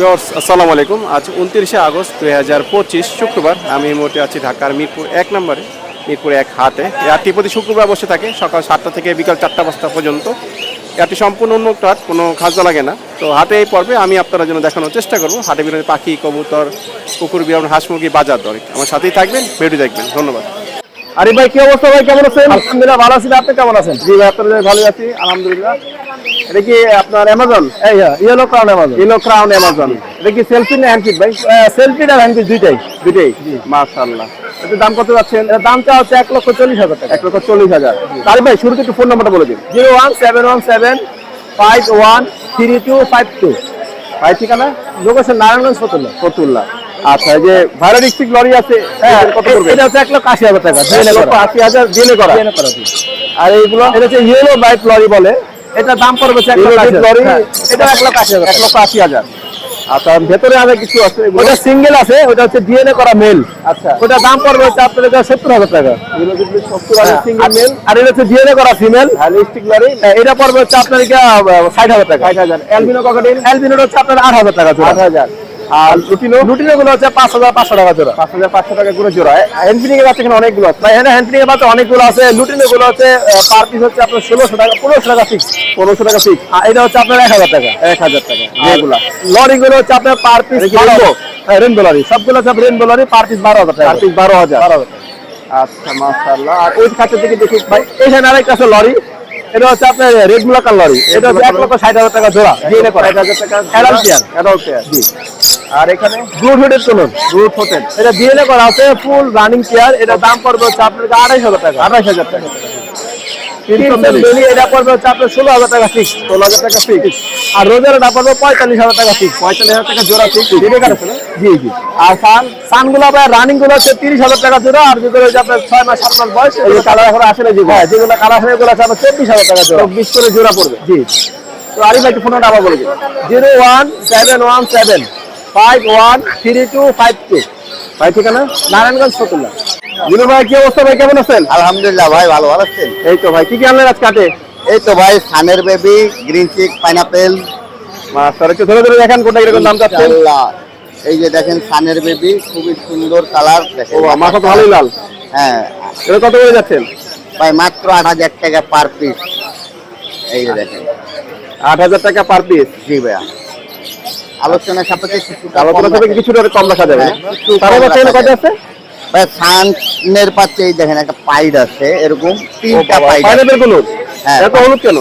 Viewers আসসালামু আলাইকুম। আজ উনত্রিশে আগস্ট দুই হাজার পঁচিশ শুক্রবার। আমি এই মুহূর্তে আছি ঢাকার মিরপুর এক নম্বরে মিরপুর এক হাটে হাটটি প্রতি শুক্রবার বসে থাকে সকাল সাতটা থেকে বিকাল চারটা পাঁচটা পর্যন্ত। হাটটি সম্পূর্ণ উন্মুক্ত হাট কোনো খাজনা লাগে না। তো হাটে এই পর্বে আমি আপনার জন্য দেখানোর চেষ্টা করব। হাটে বিরোধী পাখি কবুতর কুকুর বিরাম হাঁস মুরগি বাজার দর। আমার সাথেই থাকবেন ভিডিও দেখবেন। ধন্যবাদ। আরে ভাই কি অবস্থা ভাই? কেমন আছেন? আলহামদুলিল্লাহ ভালো আছি আপনি কেমন আছেন? জি ভাই আপনার ভালো আছি। আলহামদুলিল্লাহ। এটা কি আপনার অ্যামাজন এই yellow crown Amazon yellow crown Amazon এটা কি সেলফি না হ্যান্ড ভাই? সেলফি আর হ্যান্ডি দুইটাই। মাশাআল্লাহ। এটার দাম কত যাচ্ছেন? দামটা হচ্ছে এক লক্ষ চল্লিশ হাজার টাকা। এক লক্ষ চল্লিশ হাজার। তারিফ ভাই শুরুতে একটু ফোন নাম্বারটা বলে দিন। Zero one seven one seven five one three two five two. ভাই ঠিকানা? লোকেশন নারায়ণগঞ্জ ফতুল্লা। ফতুল্লাহ আচ্ছা যে ভাইরা ডিস্ট্রিক্ট লরি আছে হ্যাঁ কত করবে এটা হচ্ছে এক লক্ষ আশি হাজার টাকা। আশি হাজার করা। আর এইগুলো? এটা হচ্ছে ইয়েলো বাইক লরি বলে। এটা দাম পড়বে এক লক্ষ আশি লরি হ্যাঁ, এটা এক লক্ষ আশি হাজার। এক লক্ষ আশি হাজার। আচ্ছা ভেতরে আরও কিছু আছে? ওটা সিঙ্গেল আছে ওটা হচ্ছে ডিএনএ করা মেল আচ্ছা। ওটা দাম পড়বে হচ্ছে আপনার এটা সত্তর হাজার টাকা। সত্তর হাজার সিঙ্গেল মেল আর এটা হচ্ছে ডিএনএ করা ফিমেল আর লরি? এটা পড়বে হচ্ছে আপনার এটা ষাট হাজার টাকা। ষাট হাজার। অ্যালবিনো ককাটিন অ্যালবিনোটা হচ্ছে আপনার আট হাজার টাকা আট হাজার। আর লুটিনো? লুটিনো? গুলো হচ্ছে পাঁচ হাজার পাঁচশো টাকা জোড়া। পাঁচ হাজার পাঁচশো টাকা করে জোড়া। এনফিনিং এর বাচ্চা এখানে অনেকগুলো। আছে ভাই এখানে এর বাচ্চা অনেকগুলো আছে। লুটিনো গুলো হচ্ছে পার পিস হচ্ছে আপনার ষোলোশো টাকা পনেরোশো টাকা ফিক্স পনেরোশো টাকা ফিক্স আর এটা হচ্ছে আপনার এক হাজার টাকা। এক হাজার টাকা। যেগুলা লরি গুলো হচ্ছে আপনার পার পিস রেনবো লরি। সবগুলো হচ্ছে রেনবো লরি পার পিস বারো হাজার টাকা। চার পিস বারো হাজার। বারো হাজার আচ্ছা মাশাআল্লাহ। আর ওই খাতের দিকে দেখি ভাই এখানে আরেকটা আছে লরি। এটা হচ্ছে আপনার রেড ব্লকার লরি। এটা হচ্ছে এক লক্ষ ষাট হাজার টাকা জোড়া। ষাট হাজার টাকা। অ্যাডাল্ট পেয়ার জি। আর এখানে হুডের চলুন। রুট হোটেল এটা ডিএনএ করা আছে ফুল রানিং চেয়ার এটা দাম পড়বে হচ্ছে আড়াইশ হাজার টাকা। হাজার টাকা। এটা পড়বে হচ্ছে আপনার ষোলো হাজার টাকা ফিক্স ষোলো হাজার টাকা ফিক্স আর রোজের এটা পড়বে পঁয়তাল্লিশ হাজার টাকা ফিক্স পঁয়তাল্লিশ হাজার টাকা জোড়া ফিক্স দিবে কাছে না? জি জি। আর সান সানগুলো আপনার রানিংগুলো হচ্ছে তিরিশ হাজার টাকা জোড়া আর যেগুলো হচ্ছে আপনার ছয় মাস সাত মাস বয়স এই কালার এখন আসে না যেগুলো। হ্যাঁ যেগুলো কালার হয়ে গুলো আছে আপনার চব্বিশ হাজার টাকা জোড়া। চব্বিশ করে জোড়া পড়বে। জি। তো আরিফ ভাই একটু ফোনটা আবার বলে দিন। Zero one seven one seven five one three two five two ভাই ঠিকানা? নারায়ণগঞ্জ ফতুল্লা জিনু ভাই কি অবস্থা ভাই? কেমন আছেন? আলহামদুলিল্লাহ ভাই ভালো ভালো আছেন এই তো ভাই কি কি আনলেন আজ কাটে এই তো ভাই সানের baby green cheek pineapple. Master একটু ধরে ধরে দেখেন কোনটা কীরকম দাম ইনশাআল্লাহ। এই যে দেখেন সানের বেবি খুবই সুন্দর কালার। ও দেখেন মাথা তো ভালোই লাল। হ্যাঁ। এটা কত করে যাচ্ছেন? ভাই মাত্র আট হাজার টাকা পার পিস। এই যে দেখেন। আট হাজার টাকা পার পিস। জি ভাইয়া। আলোচনা সাপেক্ষে কিছুটা আলোচনা কম থেকে কিছুটা কম রাখা যাবে তার কত আছে ভাই সানের পাচ্ছে এই দেখেন একটা পাইড আছে এরকম তিনটা পাইড। গুলো হ্যাঁ। এত হলুদ কেন?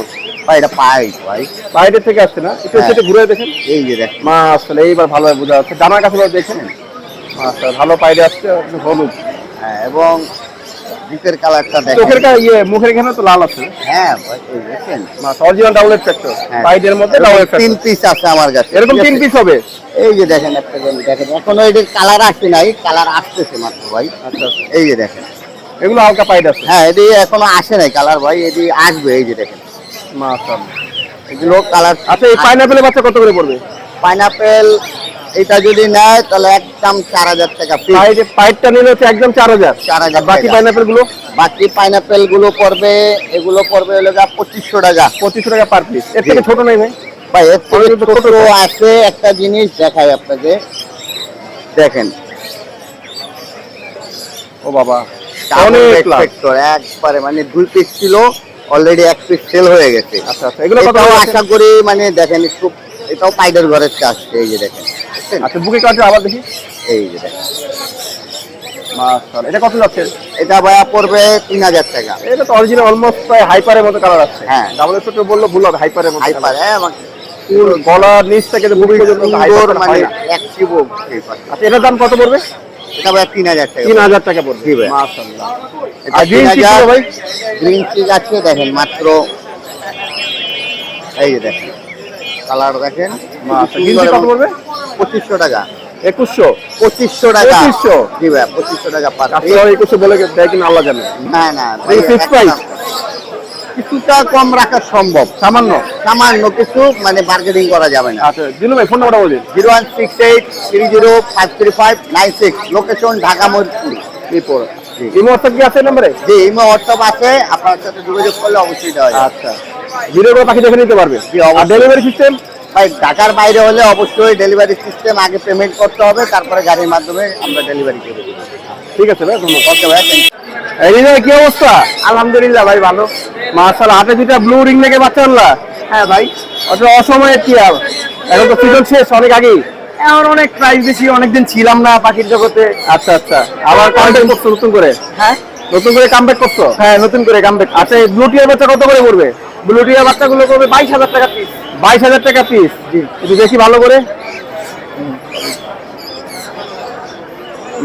এটা পাইড ভাই। থেকে আসছে না? একটু হ্যাঁ। সেটা ঘুরে দেখেন। এই যে দেখেন। মা আসলে এইবার ভালো বোঝা যাচ্ছে। কাছে দেখেন? আচ্ছা ভালো আসছে হলুদ। হ্যাঁ এবং বুকের কালারটা চোখের দেখেন কা- ইয়ে মুখের এখানে তো লাল আছে। হ্যাঁ দেখেন। অরিজিনাল ডাবল ফ্যাক্টর হ্যাঁ। পাইডের মধ্যে তিন পিস আছে আমার কাছে। এরকম তিন পিস হবে? এই যে দেখেন একটা দেখেন এখনও এটির কালার আসছে নাই কালার আসতেছে মাত্র ভাই। আচ্ছা এই যে দেখেন। এগুলো হালকা পাইড আছে। হ্যাঁ এটি এখনও আসে নাই কালার ভাই এটি আসবে এই যে দেখেন। মাশাআল্লাহ। এগুলো কালার আচ্ছা এই পাইনাপেলের বাচ্চা কত করে পড়বে? পাইনাপেল এটা যদি নেয় তাহলে একদম চার হাজার টাকা পাইডটা নিলে হচ্ছে একদম চার হাজার। চার হাজার বাকি পাইনাপেলগুলো? বাকি পাইনাপেলগুলো পড়বে এগুলো পড়বে হলো পঁচিশশো টাকা। পঁচিশশো টাকা পার পিস এর থেকে ছোট নেই ভাই। এর থেকে ছোট আছে একটা জিনিস দেখাই আপনাকে। দেখেন। ও বাবা একবারে মানে দুই পিস ছিল অলরেডি এক পিস সেল হয়ে গেছে। আচ্ছা আচ্ছা এগুলো আশা করি মানে দেখেন একটু এটাও পাইডের ঘরের আসছে এই যে দেখেন। আচ্ছা বুকে কাটে আবার দেখি। এই যে দেখেন। এটা কত যাচ্ছে? এটা ভাইয়া পড়বে তিন হাজার টাকা। এটা তো অরিজিনাল অলমোস্ট প্রায় হাইপারের মতো কালার আছে। হ্যাঁ। ডাবল ছোট বলল ভুল হবে হাইপারের মতো হাইপার হ্যাঁ ফুল গলার নিচ থেকে যে বুকে পর্যন্ত হাইপার মানে মানে আচ্ছা এটার দাম কত পড়বে? এটা ভাইয়া তিন হাজার টাকা। তিন হাজার টাকা পড়বে। জি ভাই। আর ভাই? গ্রিন আছে দেখেন মাত্র এই যে দেখেন। কালার দেখেন। কত পড়বে? পঁচিশশো টাকা। একুশশো? পঁচিশশো টাকা। 2500? জি ভাই পঁচিশশো টাকা পার আপনার একুশশো বলে দেয় কিনা আল্লাহ জানে। না কিছুটা কম রাখা সম্ভব। সামান্য? সামান্য কিছু মানে বার্গেনিং করা যাবে না। আচ্ছা দিনু ভাই ফোন নাম্বারটা বলুন zero one six eight three zero five three five nine six. Location Dhaka Mirpur Mirpur. Imo WhatsApp কি আছে নাম্বারে? যে ইমো হোয়াটসঅ্যাপ আছে। আপনার সাথে যোগাযোগ করলে অবশ্যই দেওয়া আচ্ছা। ভিডিও করে পাখি দেখে নিতে পারবে। আর ডেলিভারি সিস্টেম ভাই ঢাকার বাইরে হলে অবশ্যই ডেলিভারি সিস্টেম আগে পেমেন্ট করতে হবে তারপরে গাড়ির মাধ্যমে আমরা ডেলিভারি করে ঠিক আছে ভাই ধন্যবাদ। ওকে ভাই কি অবস্থা? আলহামদুলিল্লাহ ভাই ভালো। মার্শাল হাতে দুটা ব্লু রিং লেগে বাচ্চা আনলা হ্যাঁ ভাই। অত অসময়ে কি আর? এখন তো সিজন শেষ অনেক আগেই। এখন অনেক প্রাইস বেশি অনেকদিন ছিলাম না পাখির জগতে। আচ্ছা আচ্ছা। আবার কামব্যাক করছ নতুন করে? হ্যাঁ। নতুন করে কামব্যাক করছ? হ্যাঁ নতুন করে কামব্যাক আচ্ছা ব্লু টিয়ার বাচ্চা কত করে পড়বে? ব্লুটিয়া বাচ্চাগুলো করবে বাইশ হাজার টাকা পিস বাইশ হাজার টাকা পিস একটু দেখি ভালো করে?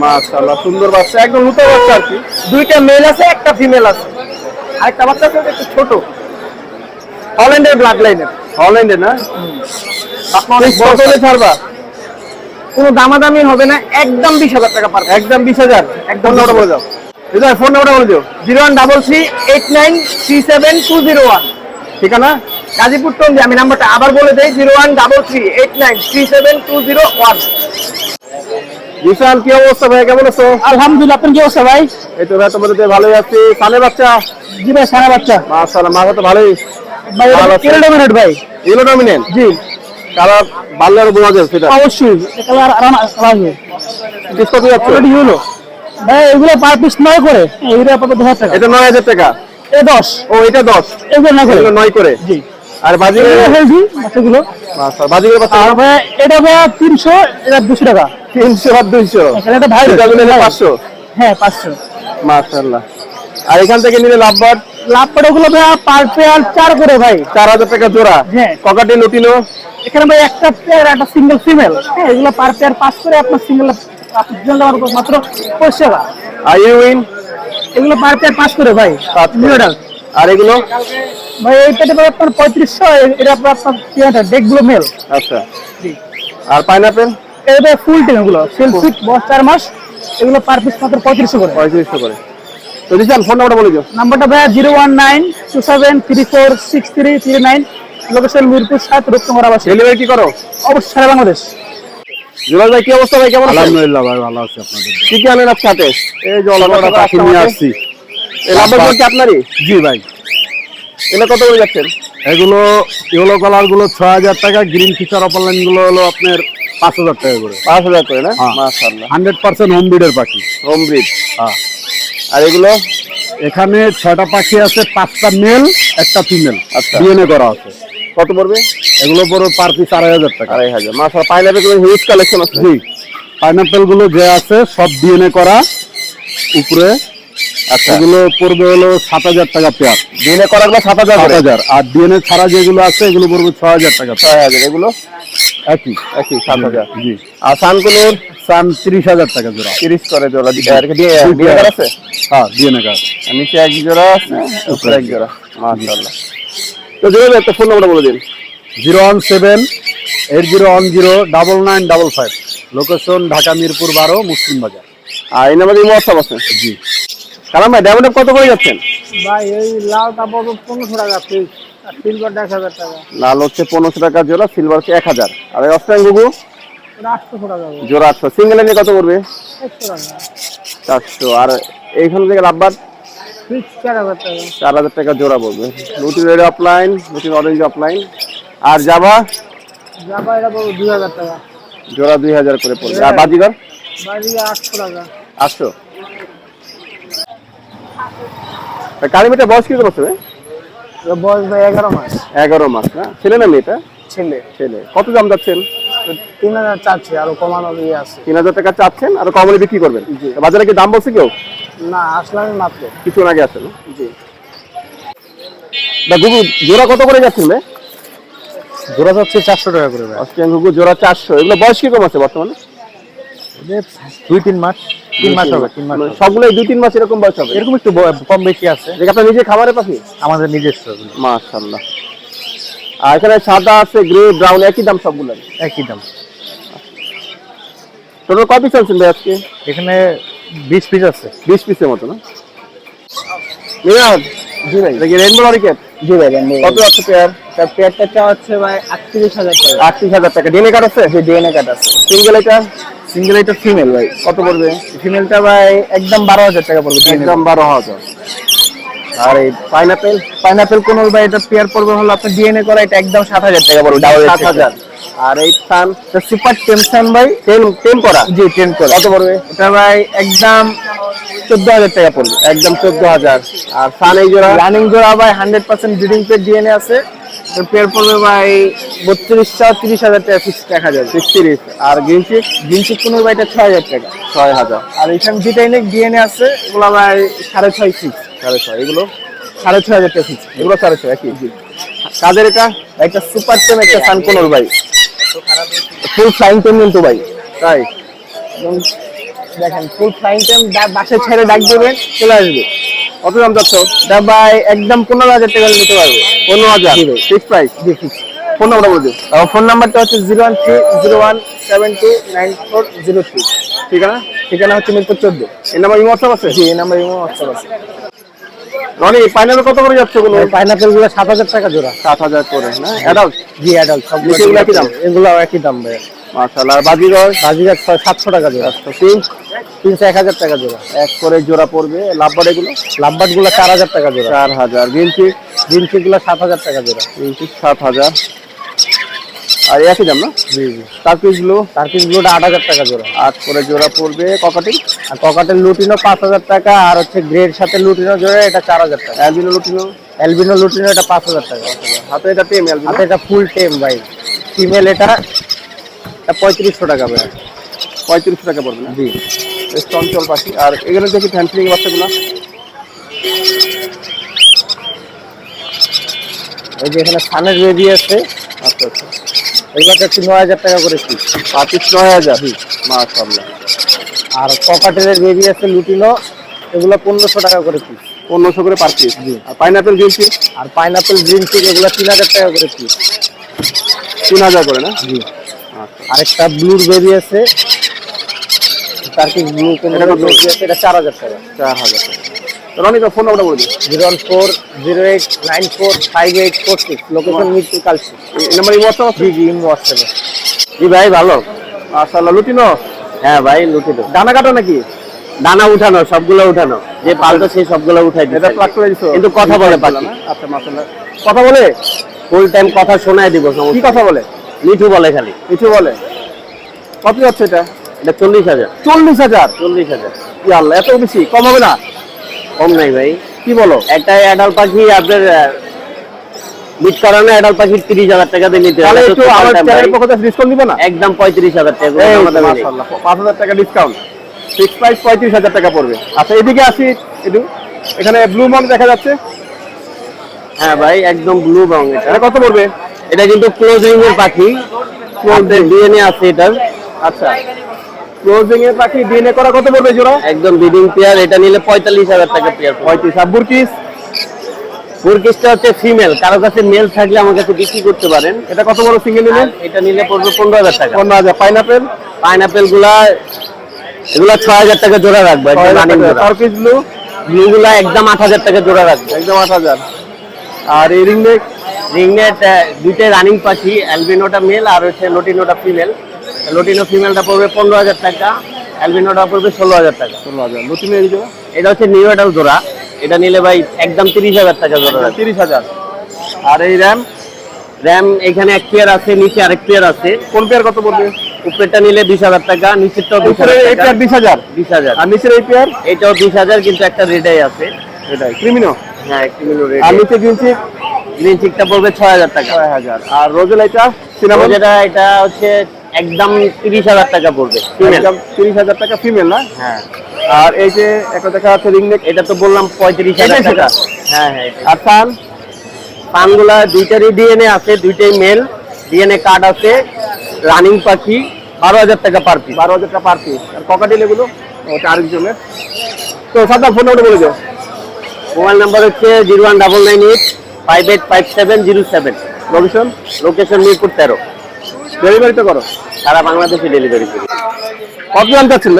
মাশাআল্লাহ সুন্দর বাচ্চা একদম বাচ্চা আর কি। দুইটা মেল আছে একটা ফিমেল আছে। আরেকটা বাচ্চা আছে একটু ছোট। হল্যান্ডের ব্লাড লাইনের হল্যান্ডে না? আপনার অনেক বড় ছাড়বা। কোনো দামাদামি হবে না একদম বিশ হাজার টাকা পার একদম বিশ হাজার। একদম নাম্বারটা বলে দাও। ফোন নাম্বারটা বলে দিও। Zero one double three eight nine three seven two zero one. ঠিকানা গাজীপুর টঙ্গি আমি নাম্বারটা আবার বলে দেই zero one double three eight nine three seven two zero one. Bishal কি অবস্থা ভাই? কেমন আছো? আলহামদুলিল্লাহ আপনার কি অবস্থা ভাই? এই তো ভাই তোমাদের তো ভালোই আছি। সানে বাচ্চা? জি ভাই সারা বাচ্চা। মাশাআল্লাহ মাথা তো ভালোই। ভাই ডোমিনেট ভাই? এগুলো ডমিনেন্ট জি। কারা বাল্লার বোঝা যায় সেটা। অবশ্যই কালার আরাম কত যাচ্ছে। অলরেডি হলো ভাই এগুলো পার পিস নয় করে। এগুলো আপাতত দশ টাকা। এটা নয় হাজার টাকা। এ দশ। ও এটা দশ। এগুলো না করে। এগুলো নয় করে। জি। আর বাজি এগুলো হেলদি বাচ্চাগুলো বাজিগুলো বাচ্চা আর ভাই এটা ভাই তিনশো এটা দুশো টাকা। তিনশো আর দুইশো। এখানে একটা ভাই হলো পাঁচশো? হ্যাঁ পাঁচশো। মাশাআল্লাহ আর এখান থেকে নিলে লাভবার? লাভ পাটাগুলো ভাই পার পেয়ার চার করে ভাই। চার হাজার টাকা জোড়া। হ্যাঁ। Cockatiel lutino? এখানে ভাই একটা পেয়ার একটা সিঙ্গেল ফিমেল হ্যাঁ এগুলো পার পেয়ার পাঁচ করে আপনার সিঙ্গেল মাত্র পঁচিশ টাকা। আর ইউইন এগুলো পার পেয়ার পাঁচ করে ভাই আর এগুলো? ভাই এই পেটে আপনার পঁয়ত্রিশশো এটা আপনার ডেকগুলো মেল আচ্ছা। আর পাইনাপেল এটা ফুল টিম এগুলো। সেল ফিট বস চার মাস এগুলো পার পিস মাত্র পঁয়ত্রিশশো করে। পঁয়ত্রিশশো করে। তো দিশান ফোন নাম্বারটা বলে দিও। নাম্বারটা ভাই zero one nine two seven three four six three three nine. Location Mirpur সাত রূপকুমার আবাস ডেলিভারি কি করো? অবশ্যই সারা বাংলাদেশ। জুলাল ভাই কি অবস্থা ভাই? কেমন আছেন? আলহামদুলিল্লাহ ভাই ভালো আছি আপনাদের কি কি আনেন এই যে পাখি নিয়ে আসছি। এই কি আপনারই? জি ভাই। এটা কত করে যাচ্ছেন? এগুলো ইয়েলো কালারগুলো ছয় হাজার টাকা গ্রিন ফিচার অপারলাইনগুলো হলো আপনার পাঁচ হাজার টাকা করে। পাঁচ হাজার করে না? হ্যাঁ। মাশাআল্লাহ। হান্ড্রেড পার্সেন্ট হোম ব্রিডের পাখি। হোম ব্রিড হ্যাঁ। আর এগুলো? এখানে ছয়টা পাখি আছে পাঁচটা মেল একটা ফিমেল আচ্ছা। ডিএনএ করা আছে। কত পড়বে? এগুলো পড়বে পার পিস আড়াই হাজার টাকা। আড়াই হাজার। মাশাআল্লাহ পাইনাপেল হিউজ কালেকশন আছে। জি পাইনাপেলগুলো যে আছে সব ডিএনএ করা উপরে। আচ্ছা। এগুলো পড়বে হলো সাত হাজার টাকা পেয়ার দিনে করা গুলো সাত হাজার সাত হাজার। আর ডিএনএ ছাড়া যেগুলো আছে এগুলো পড়বে ছয় হাজার টাকা ছয় হাজার এগুলো? একই। একই সাত হাজার। জি। আর সানকুলোর? সান তিরিশ হাজার টাকা জোড়া। তিরিশ করে জোড়া। পেয়ার। আছে? হ্যাঁ ডিএনএ কার্ড নিচে এক জোড়া আছে উপরে এক জোড়া। মাশাআল্লাহ। তো জোড়া একটা ফোন নাম্বার বলে দিন। Zero one seven eight zero one zero double nine double five. Location Dhaka Mirpur বারো মুসলিম বাজার। আর এই নাম্বারে হোয়াটসঅ্যাপ আছে? জি। কালাম ভাই ডায়মন্ড কত করে যাচ্ছেন? ভাই এই লাল কাপড় পনেরোশো টাকা পিস আর সিলভার এক হাজার টাকা। লাল হচ্ছে পনেরোশো টাকা জোড়া সিলভার হচ্ছে এক হাজার। আর এই অস্ট্রাইন গুগু? জোড়া আটশো। সিঙ্গেল এনে কত টাকা। চারশো। আর এইখান থেকে লাভবার পিস চার হাজার টাকা। জোড়া পড়বে রুটি রেড অফলাইন রুটি অরেঞ্জ অফলাইন আর জাবা? এটা দুই হাজার টাকা। জোড়া দুই হাজার করে পড়বে। আর বাজিগর? বাড়ি আটশো টাকা। আটশো? বয়স কি বছর বয়স ভাই এগারো মাস। এগারো মাস না? ছেলে না মেয়েটা ছেলে। ছেলে। কত দাম যাচ্ছেন? তিন হাজার চাচ্ছে আরও কমানোর ইয়ে আছে। তিন হাজার টাকা চাচ্ছেন আর কমলে বিক্রি করবেন। বাজারে কি দাম বলছে কেউ? না আসলাম মাত্র। কিছুক্ষণ আগে আসেন জি। দা গুগু জোড়া কত করে যাচ্ছেন রে জোড়া যাচ্ছে চারশো টাকা করে ভাই। অস্ট্রেলিয়ান গুগু জোড়া চারশো। এগুলো বয়স কি কম আছে বর্তমানে? দুই তিন মাস তিন মাস হবে তিন মাস মানে সবগুলোই দুই তিন মাস এরকম বয়স হবে? এরকম একটু কম বেশি আছে। আপনার নিজে খাবারে পাখি? আমাদের নিজস্ব। মাশাল্লাহ আর এখানে সাদা আছে গ্রে ব্রাউন একই দাম সবগুলো একই দাম। টোটাল কত পিস আনছেন ভাই আজকে? এখানে বিশ পিস আছে। বিশ পিসের মতো না? মিরাজ জি ভাই। দেখি রেনবো লরিকেট জি ভাই কত আছে পেয়ার তার পেয়ারটা হচ্ছে ভাই আটত্রিশ হাজার টাকা। আটত্রিশ হাজার টাকা। ডিএনএ কার্ড আছে? যে ডিএনএ কার্ড আছে। সিঙ্গেল এটা? সিঙ্গেল এটা ফিমেল ভাই। কত পড়বে? ফিমেলটা ভাই একদম বারো হাজার টাকা পড়বে একদম বারো হাজার। আর এই পাইনাপেল পাইনাপেল কোন ভাই এটা পেয়ার পড়বে হলো আপনার ডিএনএ করা এটা একদম সাত হাজার টাকা পড়বে সাত হাজার। আর এই সান সুপার টেমসান ভাই টেন করা। জি টেন করে। কত পড়বে? এটা ভাই একদম চোদ্দ হাজার টাকা পড়বে। একদম চোদ্দ হাজার। আর সান এই জোড়া? রানিং জোড়া ভাই hundred percent breeding pair DNA আছে। পেয়ার পড়বে ভাই বত্রিশটা তিরিশ হাজার টাকা ফিক্স দেখা যাবে। তিরিশ। আর গ্রিন চিক জিনসি কোনো ভাই এটা ছয় হাজার টাকা। ছয় হাজার। আর এখানে যেটা এনে ডিএনএ আছে ওগুলো ভাই সাড়ে ছয় ফিক্স সাড়ে ছয় এগুলো? সাড়ে ছয় হাজার টাকা ফিক্স এগুলো সাড়ে ছয় একই। কাদের এটা? একটা সুপার টেম একটা সানকোনোর ভাই। ফুল ফ্লাইং টেম কিন্তু ভাই। তাই? দেখেন ফুল ফ্লাইং টেম বাসে ছেড়ে ডাক দেবেন চলে আসবে। কত দাম যাচ্ছ এটা ভাই একদম পনেরো হাজার টাকা নিতে পারবে। পনেরো হাজার। ফিক্স প্রাইস জি ফিক্স ফোন নাম্বার বলছো ফোন নাম্বারটা হচ্ছে zero one three zero one seven two nine four zero three. ঠিকানা? ঠিকানা হচ্ছে মিরপুর চোদ্দ। এই নাম্বার ইমো হোয়াটসঅ্যাপ আছে? জি এই নাম্বার ইমো হোয়াটসঅ্যাপ আছে। রনি পাইনাপেল কত করে যাচ্ছে কোনো পাইনাপলগুলো সাত হাজার টাকা জোড়া। সাত হাজার করে না? অ্যাডাল্ট জি অ্যাডাল্ট সব নিচেগুলো একই দাম? এগুলো একই দাম ভাই মাশাআল্লাহ আর বাজিগর ছয় সাতশো টাকা জোড়া। তিন তিনশো এক হাজার টাকা জোড়া। এক করে জোড়া পড়বে। লাভবার এগুলো? লাভবাটগুলো চার হাজার টাকা জোড়া। চার হাজার। গ্রিন চিকগুলো সাত হাজার টাকা জোড়া। গ্রিন চিক সাত হাজার। আর একই দাম না? জি জি। তার পিসগুলো টার্কিশ গুলোটা আট হাজার টাকা জোড়া। আট করে জোড়া পড়বে ককাটি আর ককাটের লুটিনো পাঁচ হাজার টাকা আর হচ্ছে গ্রেড সাথে লুটিনো জোড়া এটা চার হাজার টাকা। Albino lutino? অ্যালবিনো লুটিনো এটা পাঁচ হাজার টাকা। হাতে এটা টেম হাতে এটা ফুল টেম ভাই। ফিমেল এটা এটা পঁয়ত্রিশশো টাকা ভাই। পঁয়ত্রিশশো টাকা পড়বে না? জি। চঞ্চল পাখি। আর এখানে দেখি ফ্যান্সিলিং বাচ্চাগুলো? এই যে এখানে সানের বেবি আছে। আচ্ছা আচ্ছা। এগুলো হচ্ছে নয় হাজার টাকা করে পিস পার পিস নয় হাজার। মাশাআল্লাহ। আর ককাটেলের বেবি আছে লুটিনো এগুলো পনেরোশো টাকা করে পিস পনেরোশো করে পার পিস আর পাইনাপেল গ্রিন আর পাইনাপেল গ্রিন চিক এগুলো তিন হাজার টাকা করে পিস তিন হাজার করে না? জি। আচ্ছা। আরেকটা ব্লুর বেবি আছে। টার্কিশ ব্লু এটা চার হাজার টাকা। চার হাজার টাকা। তো রনি ফোন নাম্বারটা বলে দিন zero one four zero eight nine four five eight four six. Location Mirpur Kalshi. এই নাম্বার হোয়াটসঅ্যাপ আছে? জি জি হোয়াটসঅ্যাপে জি ভাই ভালো। মাশাআল্লাহ লুটিনো? হ্যাঁ ভাই লুটিত দানা কাটো নাকি? দানা উঠানো সবগুলো উঠানো। যে পালতো সেই সবগুলো উঠাই এটা প্লাগ করে দিছো? কিন্তু কথা বলে পাখি আচ্ছা মাশাআল্লাহ। কথা বলে? ফুল টাইম কথা শোনায় দিব কি কথা বলে? মিঠু বলে খালি। কিছু বলে? কত যাচ্ছে এটা? এটা চল্লিশ হাজার। চল্লিশ হাজার? চল্লিশ হাজার। আল্লাহ এত বেশি? কম হবে না? কম নাই ভাই। কি বলো? একটা অ্যাডাল পাখি আপনার মিট করানো অ্যাডাল পাখি তিরিশ হাজার টাকা দিয়ে নিতে তাহলে। একটু আমার চ্যানেলের পক্ষ থেকে ডিসকাউন্ট দিবে না? একদম পঁয়ত্রিশ হাজার টাকা দামে নেই। মাশাআল্লাহ টাকা ডিসকাউন্ট ফিক্স প্রাইস পঁয়ত্রিশ হাজার টাকা পড়বে। আচ্ছা এদিকে আসি একটু এখানে ব্লু মন দেখা যাচ্ছে। হ্যাঁ ভাই একদম ব্লু রং এটা। এটা কত পড়বে? এটা কিন্তু ক্লোজিং এর পাখি। ডিএনএ আছে এটার। আচ্ছা। ক্লোজিং এর পাখি ডিএনএ করা কত পড়বে জোড়া? একদম ব্রিডিং পেয়ার এটা নিলে পঁয়তাল্লিশ হাজার টাকা পেয়ার পঁয়ত্রিশ আর বুরকিস? বুরকিসটা হচ্ছে ফিমেল কারও কাছে মেল থাকলে আমার কাছে বিক্রি করতে পারেন। এটা কত বড় সিঙ্গেল নিলে? এটা নিলে পড়বে পনেরো হাজার টাকা। পনেরো হাজার পাইনাপেল পাইনাপেলগুলা এগুলা ছয় হাজার টাকা জোড়া রাখব টার্কিস ব্লু ব্লু গুলা একদম আট হাজার টাকা জোড়া রাখব। একদম আট হাজার। আর রিং নেক দুইটাই রানিং পাখি অ্যালবিনোটা মেল আর হচ্ছে লোটিনোটা ফিমেল লোটিনো ফিমেলটা পড়বে পনেরো হাজার টাকা অ্যালবিনোটা পড়বে ষোলো হাজার টাকা। ষোলো হাজার। নতুন এই জোড়া এটা হচ্ছে নিউ এডাল জোড়া। এটা নিলে ভাই একদম তিরিশ হাজার টাকা জোড়া তিরিশ হাজার। আর এই র্যাম র্যাম এখানে এক পেয়ার আছে নিচে আরেক পেয়ার আছে। কোন পেয়ার কত পড়বে? উপরেরটা নিলে বিশ হাজার টাকা নিচেরটাও বিশ হাজার বিশ হাজার। বিশ হাজার। আর নিচের এই পেয়ার এটাও বিশ হাজার কিন্তু একটা রেডাই আছে। এটাই ক্রিমিনো হ্যাঁ একটি মিলো আর নিচে গ্রিন চিক গ্রিন চিকটা পড়বে ছয় হাজার টাকা। ছয় হাজার। আর রোজেল এটা সিনেমা যেটা এটা হচ্ছে একদম তিরিশ হাজার টাকা পড়বে ফিমেল তিরিশ হাজার টাকা ফিমেল না? হ্যাঁ। আর এই যে একটা দেখা যাচ্ছে রিং নেক এটা তো বললাম পঁয়ত্রিশ হাজার টাকা। হ্যাঁ হ্যাঁ। আর সান পানগুলা দুইটারই ডিএনএ আছে দুইটাই মেল ডিএনএ কার্ড আছে রানিং পাখি বারো হাজার টাকা পার পিস বারো হাজার টাকা পার পিস আর ককাটিল এগুলো? ওটা আরেকজনের। তো সাদা ফোন নাম্বার বলে দাও। মোবাইল নাম্বার হচ্ছে zero one double nine eight five eight five seven zero seven. Location location Mirpur তেরো। ডেলিভারি তো করো। সারা বাংলাদেশে ডেলিভারি করি। কত দাম চাচ্ছিল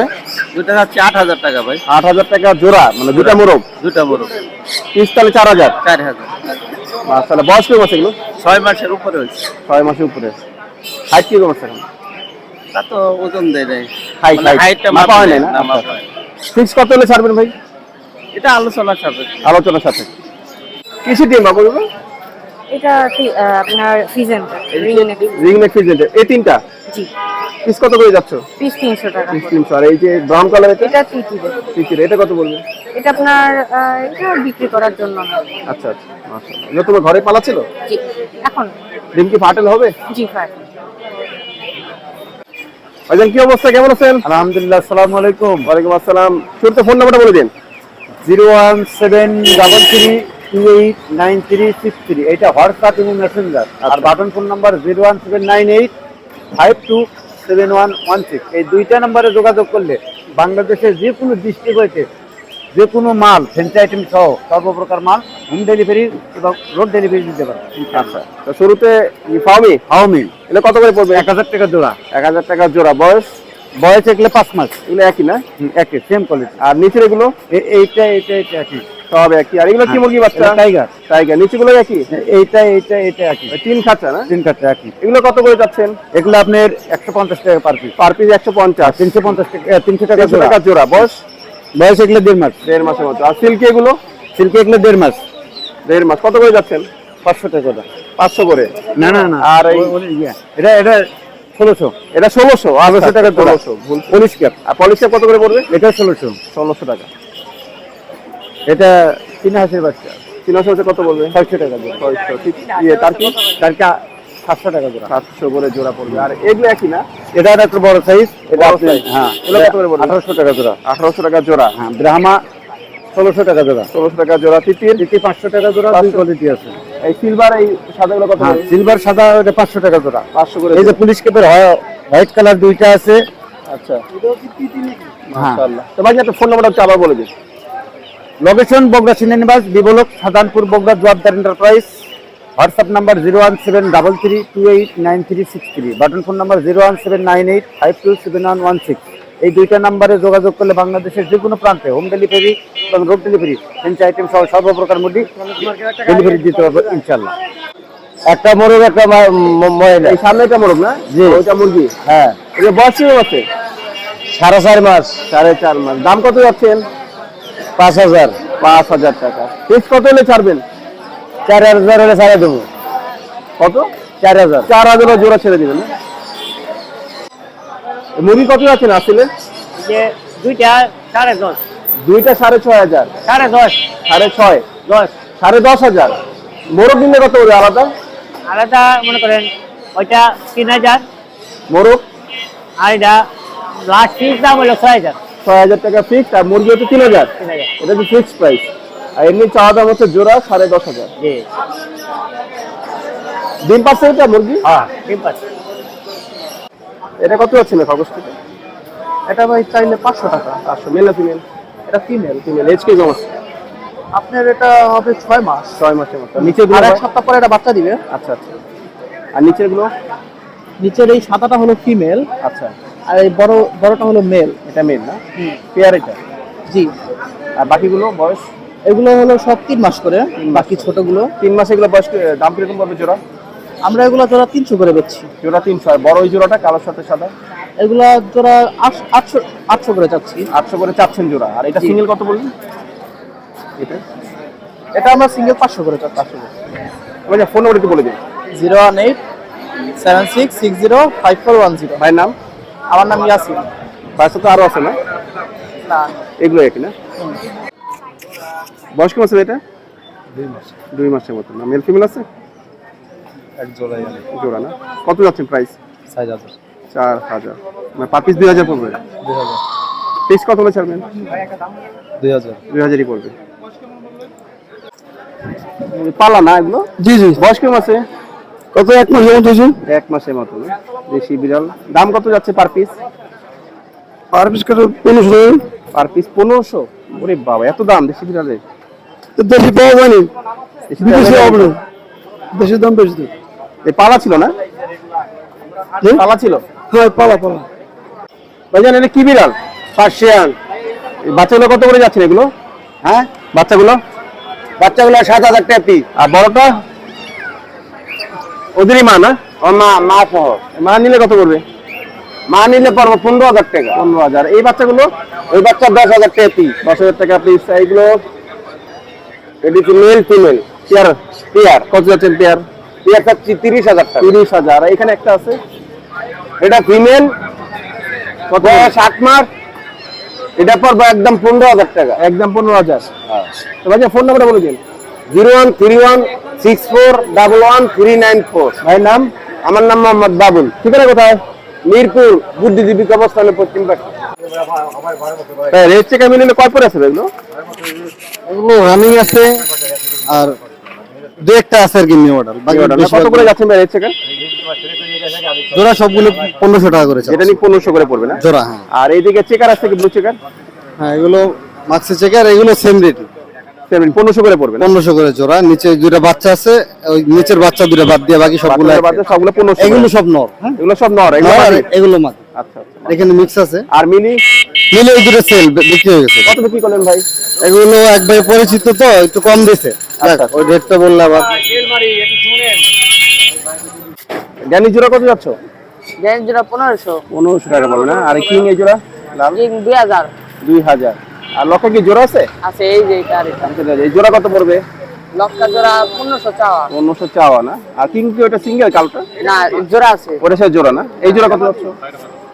দুটা হচ্ছে আট হাজার টাকা ভাই। আট হাজার টাকা জোড়া মানে দুটা মোরগ? দুটা বড় পিস তাহলে চার হাজার? চার হাজার। তাহলে বয়স কেমন আছে এগুলো? ছয় মাসের উপরে হচ্ছে ছয় মাসের উপরে। হাইট কি আছে এখন? তা তো ওজন দেয় দেয় হাইট মানে হাইট হাইটটা মাপা হয় না? ফিক্স কত হলে ছাড়বেন ভাই? এটা আলোচনা সাপেক্ষে। আলোচনার সাথে কিসের ডিম বাবুগুলো এটা আপনার রিং নেক তিনটা? জি। পিস কত করে যাচ্ছে? পিস 300 টাকা পিস 300 আর এই যে ব্রাউন কালার এটা? এটা এটা কত বলবেন? এটা আপনার এটা বিক্রি করার জন্য না। আচ্ছা আচ্ছা। মাশাআল্লাহ। এটা তোমার ঘরে পালা ছিল জি। এখন? ডিম কি ফাটল হবে? জি ফাটল। কি অবস্থা? কেমন আছেন? আলহামদুলিল্লাহ আসসালামু আলাইকুম। ওয়া আলাইকুম আসসালাম। শুরুতে ফোন নাম্বারটা বলে দিন। 01733 two eight nine three six three এটা হোয়াটসঅ্যাপ এবং মেসেঞ্জার আর button phone number zero one seven nine eight five two seven one one six এই দুইটা নাম্বারে যোগাযোগ করলে বাংলাদেশের যে কোনো ডিস্ট্রিক্ট হইতে যে কোনো মাল ফ্যান্সি আইটেম সহ সর্বপ্রকার মাল হোম ডেলিভারি এবং রোড ডেলিভারি দিতে পারে আচ্ছা তো শুরুতে ফাওমি হাওমিল এটা কত করে পড়বে? এক হাজার টাকা জোড়া। এক হাজার টাকা জোড়া। বয়স? বয়স এগুলো পাঁচ মাস। এগুলো একই না? একই সেম কোয়ালিটি আর নিচের এগুলো? এইটা এইটা এইটা একই। সব একই। আর এগুলো কি মুরগি বাচ্চা? টাইগার টাইগার নিচেগুলো একই? এইটা এইটা এইটা একই। তিন খাঁচা না? তিন কাঠটা একই। এগুলো কত করে যাচ্ছেন? এগুলো আপনার একশো পঞ্চাশ টাকা পার পিস পার পিস একশো পঞ্চাশ। তিনশো পঞ্চাশ টাকা তিনশো টাকা জোড়া। টাকা জোড়া। বয়স? বয়স এগুলো দেড় মাস। দেড় মাসের মতো আর সিল্কি এগুলো? সিল্কি এগুলো দেড় মাস। দেড় মাস। কত করে যাচ্ছেন? পাঁচশো টাকা পাঁচশো করে? না না না। আর এই- ইয়া, এটা এটা ষোলোশো। এটা ষোলোশো? ষোলোশো টাকা ষোলোশো। ভুল পলিশ ক্যাপ আর পলিশটা কত করে পড়বে? এটা ষোলোশো। ষোলোশো টাকা। এটা তিন হাজার বাচ্চা। তিনশো হচ্ছে কত বলবে? ছয়শো টাকা জোড়া। ছয়শো। ইয়ে তার কি? তার কা- সাতশো টাকা জোড়া। সাতশো করে জোড়া পড়বে। আর এগুলো একই না? এটা একটা বড় সাইজ এটা আপনি হ্যাঁ? আঠারোশো টাকা জোড়া। আঠারোশো টাকা জোড়া। হ্যাঁ ব্রাহ্মা ষোলোশো টাকা জোড়া। ষোলোশো টাকা জোড়া। তিতির? এটি পাঁচশো টাকা জোড়া দুই কোয়ালিটি আছে। এই সিলভার এই সাদাগুলো কত হ্যাঁ সিলভার সাদা ওটা পাঁচশো টাকা জোড়া। পাঁচশো করে এই যে পুলিশ কেপের হোয়াইট কালার দুইটা আছে। আচ্ছা। হ্যাঁ। মাশাআল্লাহ। তো ভাই আপনার ফোন নাম্বারটা আবার বলে দিন। Location Bogura সিনেনিবাস B block Sadhanpur Bogura Joardar enterprise WhatsApp number zero one seven double three two eight nine three six three button phone number zero one seven nine eight five two seven one one six এই দুইটা নাম্বারে যোগাযোগ করলে বাংলাদেশের যে কোনো প্রান্তে home delivery এবং রোড ডেলিভারি ফেন্সি আইটেম সহ সর্বপ্রকার মুরগি ডেলিভারি দিতে পারব ইনশাল্লাহ একটা মোরগ একটা মহিলা এই সামনে একটা মোরগ না? জি। ওইটা মুরগি? হ্যাঁ। এটা বয়স আছে? সাড়ে চার মাস। সাড়ে চার মাস। দাম কত যাচ্ছেন? পাঁচ হাজার। পাঁচ হাজার টাকা। ফিক্স কত হলে ছাড়বেন? চার হাজার হলে ছাড়া দেবো। কত? চার হাজার। চার হাজার জোড়া ছেড়ে দিবেন মুরগি কত যাচ্ছেন আসলে? যে দুইটা সাড়ে দশ। দুইটা সাড়ে ছয় হাজার। সাড়ে দশ। সাড়ে ছয়। দশ। সাড়ে দশ হাজার। মোরগ নিলে কত করে আলাদা? আলাদা মনে করেন ওইটা তিন হাজার। মোরগ? আর এটা লাস্ট ফিস দাম হলো ছয় হাজার। ছয় হাজার টাকা ফিক্স আর মুরগি হচ্ছে তিন হাজার। তিন এটা হচ্ছে ফিক্স প্রাইস আর এমনি চাওয়া দাম হচ্ছে জোড়া সাড়ে দশ হাজার। ডিম পাচ্ছে এটা মুরগি? হ্যাঁ এটা কত যাচ্ছে না কাগজ থেকে? এটা ভাই চাইলে পাঁচশো টাকা পাঁচশো। মেল না ফিমেল? এটা ফিমেল। ফিমেল এইচ কে আছে আপনার এটা হবে ছয় মাস। ছয় মাসের মতো। নিচে আর এক সপ্তাহ পরে এটা বাচ্চা দিবে। আচ্ছা আচ্ছা। আর নিচেরগুলো নিচের এই সাদাটা হলো ফিমেল। আচ্ছা। আর এই বড় বড়টা হলো মেল এটা মেল না? পেয়ার এটা? জি। আর বাকিগুলো বয়স? এগুলো হলো সব তিন মাস করে বাকি ছোটগুলো। তিন মাসে এগুলো বয়স দাম কীরকম পড়বে জোড়া? আমরা এগুলো জোড়া তিনশো করে বেচছি। জোড়া তিনশো। আর বড় ওই জোড়াটা কালোর সাথে সাদা? এগুলো জোড়া আটশো আটশো করে চাচ্ছি। আটশো করে চাচ্ছেন জোড়া। আর এটা সিঙ্গেল কত বলবেন এটা? এটা আমরা সিঙ্গেল পাঁচশো করে চাচ্ছি পাঁচশো আচ্ছা ফোন নাম্বার একটু বলে দিন। Zero one eight seven six six zero five four one zero. ভাইয়ের নাম? আমার নাম ইয়াসিন। বাসা তো আরও আছে না? না। এগুলো একই না? বয়স কেমন আছে এটা দুই মাস। দুই মাসের মতো না। মেল ফিমেল আছে? এক জোড়া না। কত যাচ্ছেন প্রাইস সাইজ হাজার। চার হাজার। মানে পার পিস দুই হাজার পড়বে? দুই হাজার। পিস কত হলে ছাড়বেন? দুই হাজার। দুই হাজারই পড়বে। পালা না এগুলো? জি জি। বয়স কেমন আছে? কত এক মাস যেমন দিয়েছি এক মাসের মতো দেশি বিড়াল। দাম কত যাচ্ছে পার পিস পার পিস কত? পনেরোশো। পার পিস পনেরোশো? ওরে বাবা এত দাম দেশি বিড়ালের? বেশি পাওয়া যায়নি। দেশি বিদেশি হবে না। দেশের দাম বেশি তো। এ পালা ছিল না? পালা ছিল? হ্যাঁ পালা পালা। ভাইজান এটা কি বিড়াল? পার্সিয়ান। বাচ্চাগুলো কত করে যাচ্ছেন এগুলো? হ্যাঁ? বাচ্চাগুলো? বাচ্চাগুলো সাত হাজার টাকা পিস আর বড়টা? ওদেরই মা না ও মা মা সহ। মা নিলে কত করবে? মা নিলে পারব পনেরো হাজার টাকা। পনেরো হাজার। এই বাচ্চাগুলো? ওই বাচ্চা দশ হাজার টাকা পিস দশ হাজার টাকা পিস এইগুলো? এটি মেল ফিমেল পেয়ার পেয়ার কত যাচ্ছেন পেয়ার পেয়ার চাচ্ছি তিরিশ হাজার টাকা। তিরিশ হাজার। এখানে একটা আছে? এটা ফিমেল বয়স আট মাস। এটা পড়বে একদম পনেরো হাজার টাকা। একদম পনেরো হাজার। ফোন নাম্বারটা বলে দিন। Zero one three one six four double one three nine four ভাইয়ের নাম? আমার নাম মোহাম্মদ বাবুল। ঠিকানা কোথায়? মিরপুর বুদ্ধিজীবী কবরস্থানে পশ্চিম পাশে। রেড চেকার মিলিয়ে কয় পরে আছে এগুলো এগুলো রানিং আছে আর দু একটা আছে আর কি নিউ অর্ডার বাকি কত করে যাচ্ছেন ভাই রেড চেকার জোড়া সবগুলো পনেরোশো টাকা করে এটা নিয়ে পনেরোশো করে পড়বে না? জোড়া হ্যাঁ। আর এইদিকে চেকার আছে কি ব্লু চেকার? হ্যাঁ এগুলো মাক্সি চেকার এগুলো সেম রেট পনেরোশো করে পড়বে পনেরোশো করে জোড়া নিচে দুইটা বাচ্চা আছে ওই নিচের বাচ্চা দুইটা বাদ দিয়ে বাকি সবগুলো বাচ্চাদের এক বাদে সবগুলো পনেরোশো এগুলো এগুলো সব নর হ্যাঁ? এগুলো সব নর এগুলো নর আর মাদি। এগুলো মাদ। আচ্ছা আচ্ছা। এখানে মিক্স আছে। আর মিনি? মিলে ওই দুটো সেল বিক্রি হয়ে গেছে। কত বিক্রি করলেন ভাই? এগুলো একবারে পরিচিত তো একটু কম দিছে ওই রেটটা বললে আবার। জ্ঞানী জোড়া কত যাচ্ছ? দেন জোড়া পনেরোশো। পনেরোশো টাকা পড়বে না। আর কিং এই জোড়া? লাল দুই হাজার। দুই হাজার। আর লক্ষে কি জোড়া আছে? আছে এই যে এটা আচ্ছা, এই জোড়া কত পড়বে? লক্ষা জোড়া চাওয়া। চাওয়া না? আর কিং কি ওটা সিঙ্গেল কালটা? না জোড়া আছে। ওটা সে জোড়া না? এই জোড়া কত যাচ্ছ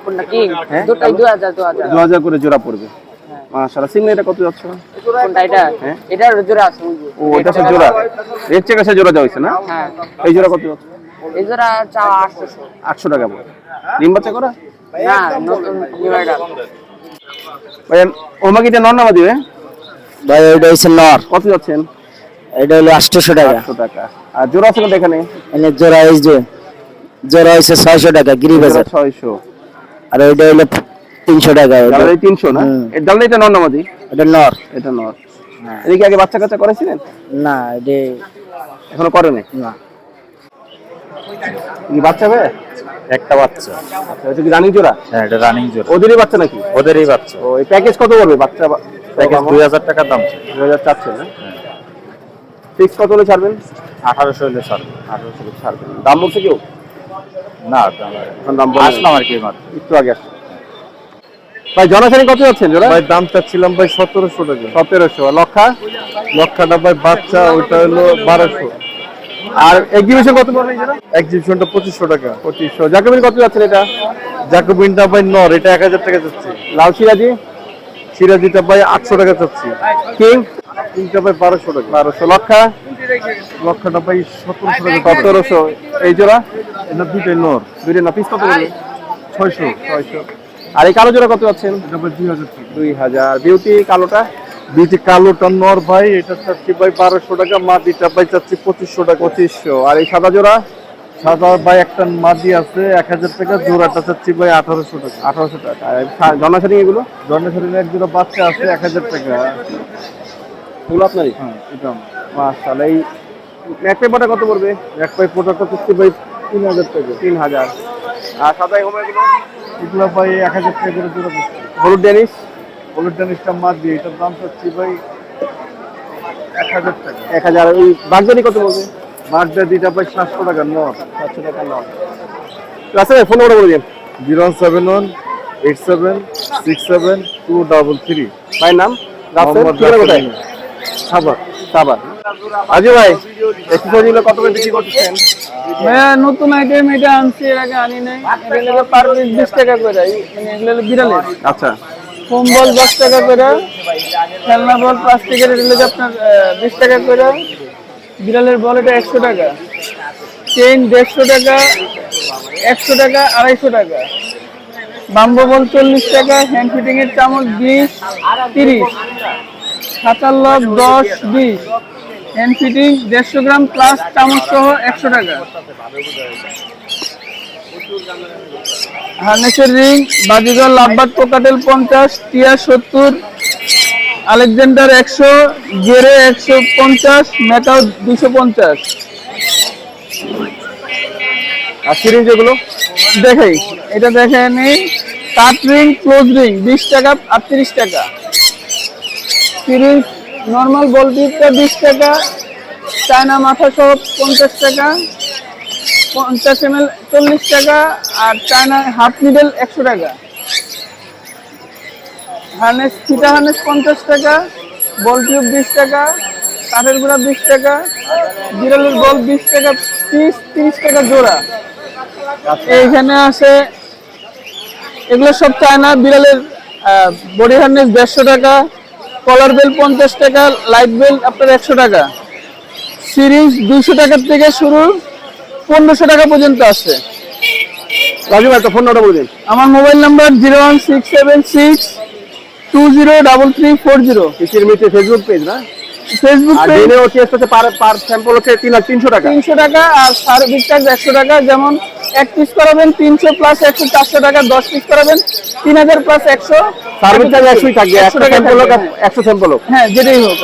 কোনটা কি হ্যাঁ? দুটাই করে জোড়া পড়বে। মাশাআল্লাহ সিঙ্গেল এটা কত যাচ্ছ? কোনটা এটা? হ্যাঁ? জোড়া আছে ওই যে। ও এটা সে জোড়া। না? হ্যাঁ। এই জোড়া কত যাচ্ছে? এই জোড়া চাওয়া আটশোশো। আটশো টাকা পড়বে ডিম বাচ্চা করা? না নতুন ডিভাইডার ভাই ওমাকে এটা নর নামা দিবে ভাই ওইটা হচ্ছে নর। কত যাচ্ছেন? এটা হলো আটশোশো টাকা। আটশো টাকা। আর জোড়া আছে কোনটা এখানে? এনে জোড়া এই যে জোড়া ছয়শো টাকা গিরি বাজার। ছয়শো। আর ওইটা হলো তিনশো টাকা ওইটা। তিনশো না। এর জালালি এটা নর নামাজি এটা নর। এটা নর। এদিকে আগে বাচ্চা কাচ্চা করেছিলেন না এটা এখনও করেনি? না। কি বাচ্চা হবে একটা বাচ্চা। আচ্ছা এটা কি রানিং জোড়া? হ্যাঁ এটা রানিং জোর ওদেরই বাচ্চা নাকি? ওদেরই বাচ্চা। ও এই প্যাকেজ কত পড়বে বাচ্চা প্যাকেজ দুই হাজার টাকার দাম। দুই হাজার চাচ্ছে না? ফিক্স কত হলে ছাড়বেন? আঠারোশো হলে ছাড়। আঠারোশো হলে ছাড়বেন। দাম বলছে কেউ? না দাম। আসলাম আর কি মাত্র। একটু আগে আসছে ভাই জনশ্রেণী কত যাচ্ছেন জোড়া? ভাই দাম চাচ্ছিলাম ভাই সতেরোশো টাকা। সতেরোশো। লক্ষা? লক্ষাটা ভাই বাচ্চা ওইটা হলো বারোশো। আর এক্সিবিশন কত পড়বে এক্সিবিশনটা পঁচিশশো টাকা। পঁচিশশো। জাকবিন কত যাচ্ছেন এটা? জাকুবিনটা ভাই নর এটা এক হাজার টাকা চাচ্ছি লাল সিরাজি? সিরাজিটা ভাই আটশো টাকা চাচ্ছি কিং? তিনটা ভাই বারোশো টাকা। বারোশো। লক্ষা? লক্ষাটা ভাই সতেরোশো টাকা। সতেরোশো। এই জোড়া? এটা দুইটাই নর। দুইটা না পিস কত পড়বে? ছয়শো। ছয়শো। আর এই কালো জোড়া কত যাচ্ছেন দুই হাজার দুই হাজার। বিউটি কালোটা? বিটি কালোটা নর ভাই এটা চাচ্ছি ভাই বারোশো টাকা মাটিটা ভাই চাচ্ছি পঁচিশশো টাকা। পঁচিশশো। আর এই সাদা জোড়া? সাদা ভাই একটা মাটি আছে এক হাজার টাকা জোড়াটা চাচ্ছি ভাই আঠারোশো টাকা। আঠারোশো টাকা। আর জনাশারি এগুলো? জন্মেশ্বরীর এক জোড়া বাচ্চা আছে এক হাজার টাকা। এগুলো আপনারই? হ্যাঁ এটা। মাশাআল্লাহ এই এক পেপারটা কত পড়বে? এক পাই পোটাটা চাচ্ছি ভাই তিন হাজার টাকা। তিন হাজার। আর সাদা হোম এগুলো এগুলো ভাই এক হাজার টাকা করে জোড়া হলুদ ডেনিস হলুদ টেনিসটা মাছ দিয়ে এটার দাম চাচ্ছি ভাই এক হাজার টাকা। এক হাজার ওই বাগদানি কত পড়বে মাছটা দিটা ভাই সাতশো টাকা নর। সাতশো টাকা নয় আছে ফোন নম্বর বলে দিন। Zero seven one eight seven six seven two double three. ভাইয়ের নাম? কোথায়? রাসেল। সাবার আজি ভাই এক্সারসাইজগুলো কত করে বিক্রি করতেছেন ভাইয়া নতুন আইটেম এটা আনছি এর আগে আনি নাই। এটা পার পিস বিশ টাকা করে মানে এগুলো বিড়ালের। আচ্ছা। ফোম বল দশ টাকা করে, খেলনা বল প্লাস্টিকের হলো আপনার বিশ টাকা করে, বিড়ালের বল এটা একশো টাকা, চেইন দেড়শো টাকা, একশো টাকা, আড়াইশো টাকা, বাম্বো বল চল্লিশ টাকা, হ্যান্ড ফিটিং এর চামচ বিশ, তিরিশ খাতার লব দশ, বিশ, হ্যান্ড ফিটিং দেড়শো গ্রাম প্লাস চামচ সহ একশো টাকা। হার্নেসের রিং বাজিগর লাভবাদ কোকাটেল পঞ্চাশ টিয়া সত্তর আলেকজান্ডার একশো গেরে একশো পঞ্চাশ মেটাও দুশো পঞ্চাশ। আর সিরিঞ্জ যেগুলো দেখাই এটা দেখে নেই কাট রিং ক্লোজ রিং বিশ টাকা আটত্রিশ টাকা। সিরিজ নর্মাল বল বিশ টাকা চায়না মাথা সহ পঞ্চাশ টাকা। পঞ্চাশ এম এল চল্লিশ টাকা আর চায়না হাফ নিডেল একশো টাকা। হার্নেস ফিটা হার্নেস পঞ্চাশ টাকা বল টিউব বিশ টাকা কাঠের গুঁড়া বিশ টাকা বিড়ালের বল বিশ টাকা পিস তিরিশ টাকা জোড়া। এইখানে আছে এগুলো সব চায়না বিড়ালের বডি হার্নেস দেড়শো টাকা কলার বেল পঞ্চাশ টাকা লাইট বেল আপনার একশো টাকা। সিরিজ দুইশো টাকার থেকে শুরু পনেরোশো টাকা পর্যন্ত আছে। রাজু ভাই তো ফোন নাম্বার বলে দিন। আমার mobile number zero one six seven six two zero double three four zero কিসির মিটে ফেসবুক পেজ না? ফেসবুক আর পেজ ও টেস্ট হচ্ছে পার পার স্যাম্পল হচ্ছে তিন তিনশো টাকা। তিনশো টাকা আর সার্ভিস চার্জ একশো টাকা যেমন এক পিস করাবেন তিনশো প্লাস একশো চারশো টাকা দশ পিস করাবেন তিন হাজার প্লাস একশো। সার্ভিস চার্জ একশোই থাকবে একশো টাকা স্যাম্পল। একশো স্যাম্পল হোক। হ্যাঁ যেটাই হোক।